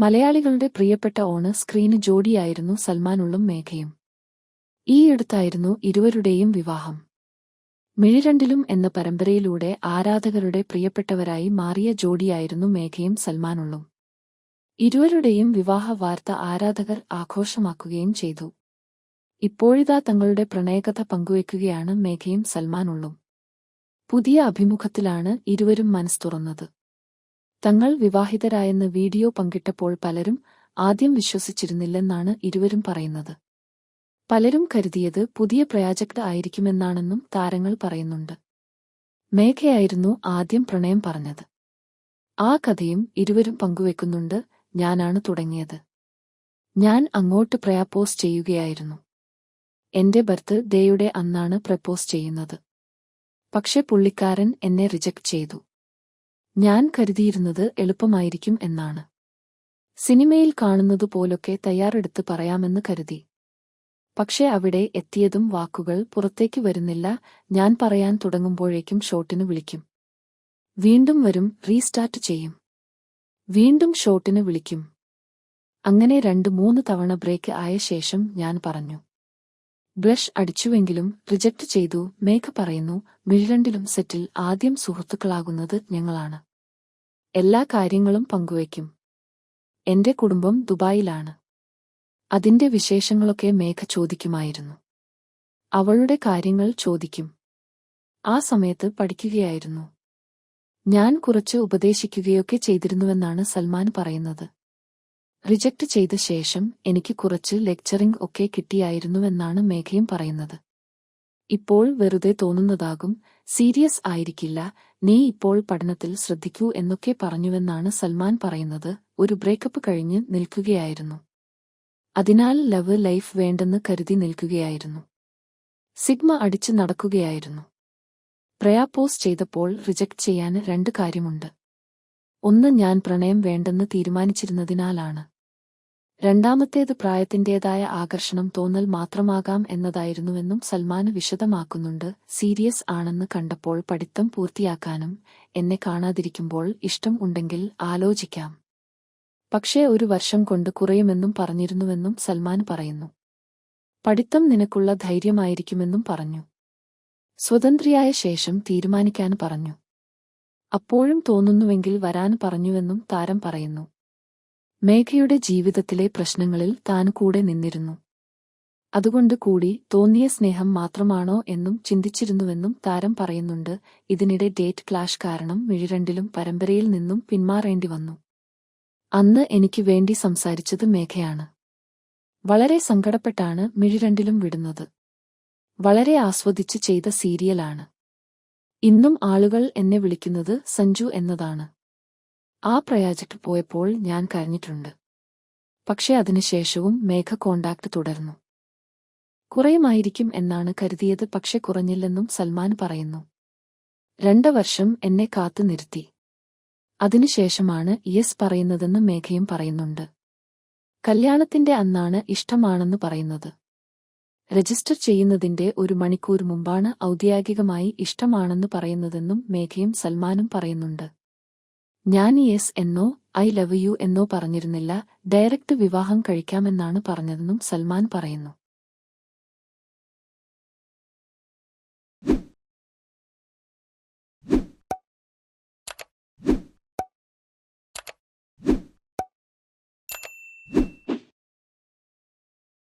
മലയാളികളുടെ പ്രിയപ്പെട്ട ഓണ സ്ക്രീന് ജോഡിയായിരുന്നു സൽമാനുള്ളും മേഘയും. ഈയടുത്തായിരുന്നു ഇരുവരുടെയും വിവാഹം. മിഴിരണ്ടിലും എന്ന പരമ്പരയിലൂടെ ആരാധകരുടെ പ്രിയപ്പെട്ടവരായി മാറിയ ജോഡിയായിരുന്നു മേഘയും സൽമാനുള്ളും. ഇരുവരുടെയും വിവാഹ വാർത്ത ആരാധകർ ആഘോഷമാക്കുകയും ചെയ്തു. ഇപ്പോഴിതാ തങ്ങളുടെ പ്രണയകഥ പങ്കുവയ്ക്കുകയാണ് മേഘയും സൽമാനുള്ളും. പുതിയ അഭിമുഖത്തിലാണ് ഇരുവരും മനസ് തുറന്നത്. തങ്ങൾ വിവാഹിതരായെന്ന് വീഡിയോ പങ്കിട്ടപ്പോൾ പലരും ആദ്യം വിശ്വസിച്ചിരുന്നില്ലെന്നാണ് ഇരുവരും പറയുന്നത്. പലരും കരുതിയത് പുതിയ പ്രയാജക്ട് ആയിരിക്കുമെന്നാണെന്നും താരങ്ങൾ പറയുന്നുണ്ട്. മേഘയായിരുന്നു ആദ്യം പ്രണയം പറഞ്ഞത്. ആ കഥയും ഇരുവരും പങ്കുവെക്കുന്നുണ്ട്. ഞാനാണ് തുടങ്ങിയത്. ഞാൻ അങ്ങോട്ട് പ്രയാപ്പോസ് ചെയ്യുകയായിരുന്നു. എന്റെ ബർത്ത് ഡേയുടെ അന്നാണ് പ്രപ്പോസ് ചെയ്യുന്നത്. പക്ഷെ പുള്ളിക്കാരൻ എന്നെ റിജക്ട് ചെയ്തു. ഞാൻ കരുതിയിരുന്നത് എളുപ്പമായിരിക്കും എന്നാണ്. സിനിമയിൽ കാണുന്നത് പോലൊക്കെ തയ്യാറെടുത്ത് പറയാമെന്ന് കരുതി. പക്ഷെ അവിടെ എത്തിയതും വാക്കുകൾ പുറത്തേക്ക് വരുന്നില്ല ഞാൻ പറയാൻ തുടങ്ങുമ്പോഴേക്കും ഷോട്ടിന് വിളിക്കും. വീണ്ടും വരും റീസ്റ്റാർട്ട് ചെയ്യും. വീണ്ടും ഷോട്ടിന് വിളിക്കും. അങ്ങനെ രണ്ട് മൂന്ന് തവണ ബ്രേക്ക് ആയ ശേഷം ഞാൻ പറഞ്ഞു. ബ്ലഷ് അടിച്ചുവെങ്കിലും റിജക്ട് ചെയ്തു മേഘ പറയുന്നു മിഴിരണ്ടിലും സെറ്റിൽ ആദ്യം സുഹൃത്തുക്കളാകുന്നത് ഞങ്ങളാണ്. എല്ലാ കാര്യങ്ങളും പങ്കുവയ്ക്കും. എന്റെ കുടുംബം ദുബായിലാണ്. അതിന്റെ വിശേഷങ്ങളൊക്കെ മേഘ ചോദിക്കുമായിരുന്നു. അവളുടെ കാര്യങ്ങൾ ചോദിക്കും. ആ സമയത്ത് പഠിക്കുകയായിരുന്നു. ഞാൻ കുറച്ച് ഉപദേശിക്കുകയൊക്കെ ചെയ്തിരുന്നുവെന്നാണ് സൽമാൻ പറയുന്നത്. റിജക്ട് ചെയ്ത ശേഷം എനിക്ക് കുറച്ച് ലെക്ചറിംഗ് ഒക്കെ കിട്ടിയായിരുന്നുവെന്നാണ് മേഘയും പറയുന്നത്. ഇപ്പോൾ വെറുതെ തോന്നുന്നതാകും. സീരിയസ് ആയിരിക്കില്ല. നീ ഇപ്പോൾ പഠനത്തിൽ ശ്രദ്ധിക്കൂ എന്നൊക്കെ പറഞ്ഞുവെന്നാണ് സൽമാൻ പറയുന്നത്. ഒരു ബ്രേക്കപ്പ് കഴിഞ്ഞ് നിൽക്കുകയായിരുന്നു. അതിനാൽ ലവ് ലൈഫ് വേണ്ടെന്ന് കരുതി നിൽക്കുകയായിരുന്നു. സിഗ്മ അടിച്ച് നടക്കുകയായിരുന്നു. പ്രയാപ്പോസ് ചെയ്തപ്പോൾ റിജക്ട് ചെയ്യാൻ രണ്ട് കാര്യമുണ്ട്. ഒന്ന് ഞാൻ പ്രണയം വേണ്ടെന്ന് തീരുമാനിച്ചിരുന്നതിനാലാണ്. രണ്ടാമത്തേത് പ്രായത്തിന്റേതായ ആകർഷണം തോന്നൽ മാത്രമാകാം എന്നതായിരുന്നുവെന്നും സൽമാന് വിശദമാക്കുന്നുണ്ട്. സീരിയസ് ആണെന്ന് കണ്ടപ്പോൾ പഠിത്തം പൂർത്തിയാക്കാനും എന്നെ കാണാതിരിക്കുമ്പോൾ ഇഷ്ടം ഉണ്ടെങ്കിൽ ആലോചിക്കാം. പക്ഷേ ഒരു വർഷം കൊണ്ട് കുറയുമെന്നും പറഞ്ഞിരുന്നുവെന്നും സൽമാൻ പറയുന്നു. പഠിത്തം നിനക്കുള്ള ധൈര്യമായിരിക്കുമെന്നും പറഞ്ഞു. സ്വതന്ത്രയായ ശേഷം തീരുമാനിക്കാൻ പറഞ്ഞു. അപ്പോഴും തോന്നുന്നുവെങ്കിൽ വരാൻ പറഞ്ഞുവെന്നും താരം പറയുന്നു. മേഘയുടെ ജീവിതത്തിലെ പ്രശ്നങ്ങളിൽ താൻ കൂടെ നിന്നിരുന്നു. അതുകൊണ്ട് കൂടി തോന്നിയ സ്നേഹം മാത്രമാണോ എന്നും ചിന്തിച്ചിരുന്നുവെന്നും താരം പറയുന്നുണ്ട്. ഇതിനിടെ ഡേറ്റ് ക്ലാഷ് കാരണം മിഴിരണ്ടിലും പരമ്പരയിൽ നിന്നും പിന്മാറേണ്ടി വന്നു. അന്ന് എനിക്ക് വേണ്ടി സംസാരിച്ചത് മേഘയാണ്. വളരെ സങ്കടപ്പെട്ടാണ് മിഴിരണ്ടിലും വിടുന്നത്. വളരെ ആസ്വദിച്ച് ചെയ്ത സീരിയലാണ്. ഇന്നും ആളുകൾ എന്നെ വിളിക്കുന്നത് സഞ്ജു എന്നതാണ്. ആ പ്രയാജക്ട് പോയപ്പോൾ ഞാൻ കരഞ്ഞിട്ടുണ്ട്. പക്ഷെ അതിനുശേഷവും മേഘ കോണ്ടാക്ട് തുടർന്നു. കുറയുമായിരിക്കും എന്നാണ് കരുതിയത് പക്ഷെ കുറഞ്ഞില്ലെന്നും സൽമാൻ പറയുന്നു. രണ്ട വർഷം എന്നെ കാത്തു നിർത്തി. അതിനുശേഷമാണ് യെസ് പറയുന്നതെന്ന് മേഘയും പറയുന്നുണ്ട്. കല്യാണത്തിന്റെ അന്നാണ് ഇഷ്ടമാണെന്ന് പറയുന്നത്. രജിസ്റ്റർ ചെയ്യുന്നതിന്റെ ഒരു മണിക്കൂർ മുമ്പാണ് ഔദ്യോഗികമായി ഇഷ്ടമാണെന്ന് പറയുന്നതെന്നും മേഘയും സൽമാനും പറയുന്നുണ്ട്. ഞാൻ യെസ് എന്നോ ഐ ലവ് യു എന്നോ പറഞ്ഞിരുന്നില്ല. ഡയറക്റ്റ് വിവാഹം കഴിക്കാമെന്നാണ് പറഞ്ഞതെന്നും സൽമാൻ പറയുന്നു.